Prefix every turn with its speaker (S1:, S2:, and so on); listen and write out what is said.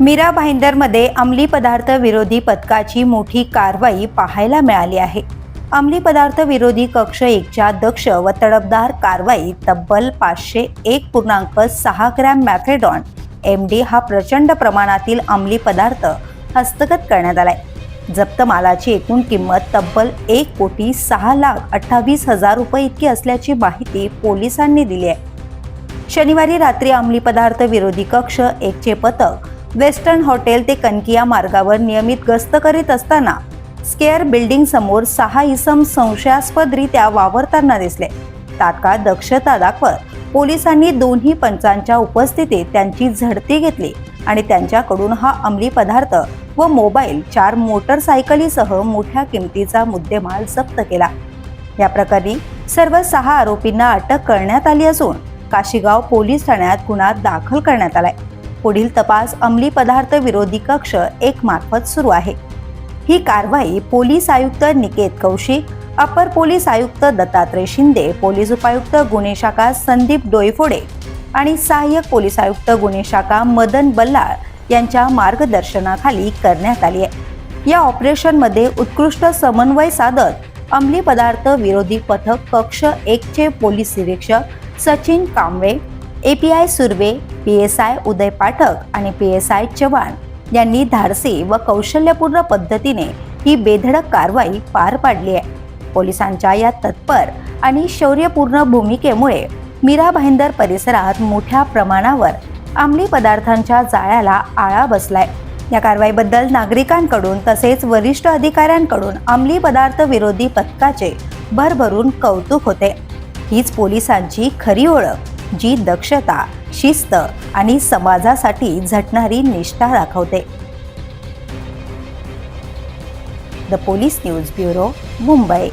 S1: मीरा भाईंदरमध्ये अंमली पदार्थ विरोधी पथकाची मोठी कारवाई पाहायला मिळाली आहे. अंमली पदार्थ विरोधी कक्ष एकच्या दक्ष व तडफदार कारवाई तब्बल पाचशे एक पूर्णांक सहा ग्रॅम मॅफेडॉन एम डी हा प्रचंड प्रमाणातील अंमली पदार्थ हस्तगत करण्यात आलाय. जप्त मालाची एकूण किंमत तब्बल एक कोटी सहा लाख अठ्ठावीस हजार रुपये इतकी असल्याची माहिती पोलिसांनी दिली आहे. शनिवारी रात्री अंमली पदार्थ विरोधी कक्ष एकचे पथक वेस्टर्न हॉटेल ते कनकिया मार्गावर नियमित गस्त करीत असताना स्केअर बिल्डिंग समोर सहा इसम संशयास्पदरित्या वावरताना दिसले. तात्काळ दक्षता दाखवत पोलिसांनी दोन्ही पंचांच्या उपस्थितीत त्यांची झडती घेतली आणि त्यांच्याकडून हा अंमली पदार्थ व मोबाईल चार मोटरसायकलीसह मोठ्या किमतीचा मुद्देमाल जप्त केला. या प्रकरणी सर्व सहा आरोपींना अटक करण्यात आली असून काशीगाव पोलीस ठाण्यात गुन्हा दाखल करण्यात आलाय. पुढील तपास अंमली पदार्थ विरोधी कक्ष एक मार्फत सुरू आहे. ही कारवाई पोलीस आयुक्त निकेत कौशिक अपर पोलीस आयुक्त दत्तात्रय शिंदे पोलीस उपायुक्त गुन्हे शाखा संदीप डोईफोडे आणि सहाय्यक पोलीस आयुक्त गुन्हे शाखा मदन बल्लाळ यांच्या मार्गदर्शनाखाली करण्यात आली आहे. या ऑपरेशनमध्ये उत्कृष्ट समन्वय साधत अंमली पदार्थ विरोधी पथक कक्ष एकचे पोलीस निरीक्षक Sachin Kamble API Surve P S I Uday Pathak आणि पी एस आय चव्हाण यांनी धाडसी व कौशल्यपूर्ण पद्धतीने ही बेधडक कारवाई पार पाडली आहे. पोलिसांच्या या तत्पर आणि शौर्यपूर्ण भूमिकेमुळे मीरा भाईंदर परिसरात मोठ्या प्रमाणावर अंमली पदार्थांच्या जाळ्याला आळा बसलाय. या कारवाईबद्दल नागरिकांकडून तसेच वरिष्ठ अधिकाऱ्यांकडून अंमली पदार्थ विरोधी पथकाचे भरभरून कौतुक होते. हीच पोलिसांची खरी ओळख. जी दक्षता शिस्त आणि समाजासाठी झटणारी निष्ठा दाखवते. The police news bureau Mumbai.